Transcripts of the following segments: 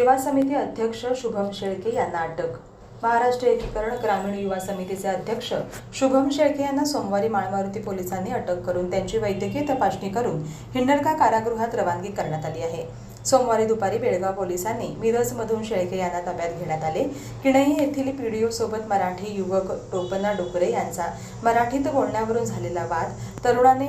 युवा समिती अध्यक्ष शुभम शेळके यांना अटक. महाराष्ट्र एकीकरण ग्रामीण युवा समितीचे अध्यक्ष शुभम शेळके यांना सोमवारी माळमारुती पोलिसांनी अटक करून त्यांची वैद्यकीय तपासणी करून हिंडरका कारागृहात रवानगी करण्यात आली आहे. सोमवारी दुपारी बेळगाव पोलिसांनी मिरजमधून शेळके यांना ताब्यात घेण्यात आले. किणई येथील पीडीओ सोबत मराठी युवक टोपना डोकरे यांचा मराठीत बोलण्यावरून झालेला वाद तरुणाने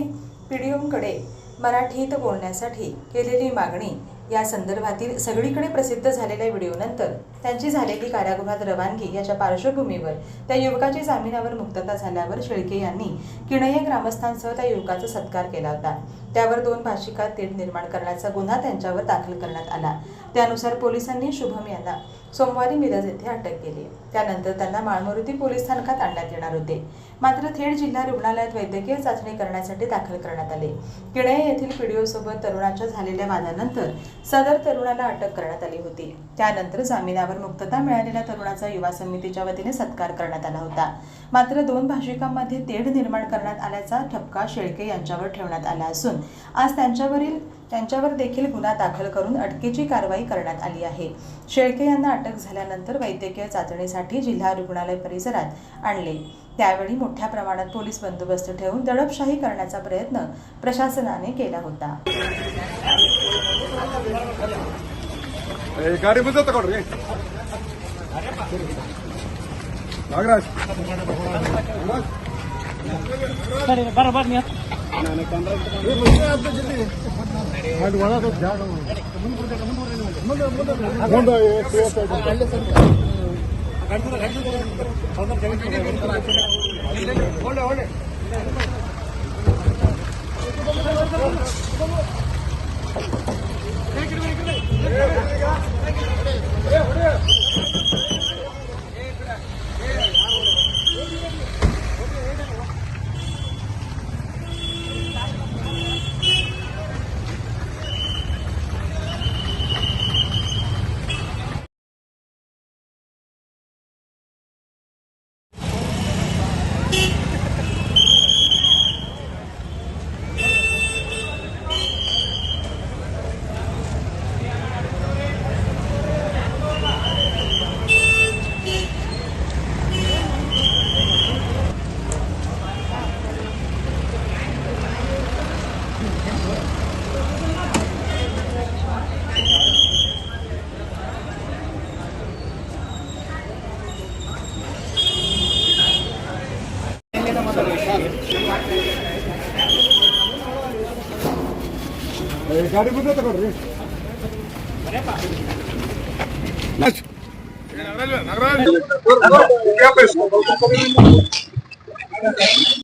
पीडीओकडे मराठीत बोलण्यासाठी केलेली मागणी या संदर्भातील सगळीकडे प्रसिद्ध झालेल्या व्हिडिओनंतर त्यांची झालेली कारागृहात रवानगी याच्या पार्श्वभूमीवर त्या युवकाची जामिनावर मुक्तता झाल्यावर शेळके यांनी किणये ग्रामस्थांसह त्या युवकाचा सत्कार केला होता. त्यावर दोन भाषिका तीढ निर्माण करण्याचा गुन्हा त्यांच्यावर दाखल करण्यात आला. त्यानुसार पोलिसांनी शुभम यांना सोमवारी मिरज येथे अटक केली. त्यानंतर त्यांना माळमारुती पोलीस स्थानकात आणण्यात येणार होते. मात्र थेट जिल्हा रुग्णालयात वैद्यकीय चाचणी करण्यासाठी दाखल करण्यात आले. किणे येथील पीडीओसोबत तरुणाच्या झालेल्या वादानंतर सदर तरुणाला अटक करण्यात आली होती. त्यानंतर जामिनावर मुक्तता मिळालेल्या तरुणाचा युवा समितीच्या वतीने सत्कार करण्यात आला होता. मात्र दोन भाषिकांमध्ये तेढ निर्माण करण्यात आल्याचा ठपका शेळके यांच्यावर ठेवण्यात आला असून आज त्यांच्यावरील त्यांच्यावर देखील गुन्हा दाखल करून अटकेची कारवाई करण्यात आली आहे. शेळके यांना अटक झाल्यानंतर वैद्यकीय चाचणीसाठी जिल्हा रुग्णालय परिसरात आणले. त्यावेळी मोठ्या प्रमाणात पोलीस बंदोबस्त ठेवून दडपशाही करण्याचा प्रयत्न प्रशासनाने केला होता. गाडी नागराज. ಸರಿ ಬರ ಬರ್ರಿ ಒಳ್ಳೆ ಒಳ್ಳೆ ಗಾಡಿ ಬಂದ ತಗೊಳ್ರಿ ನಗರ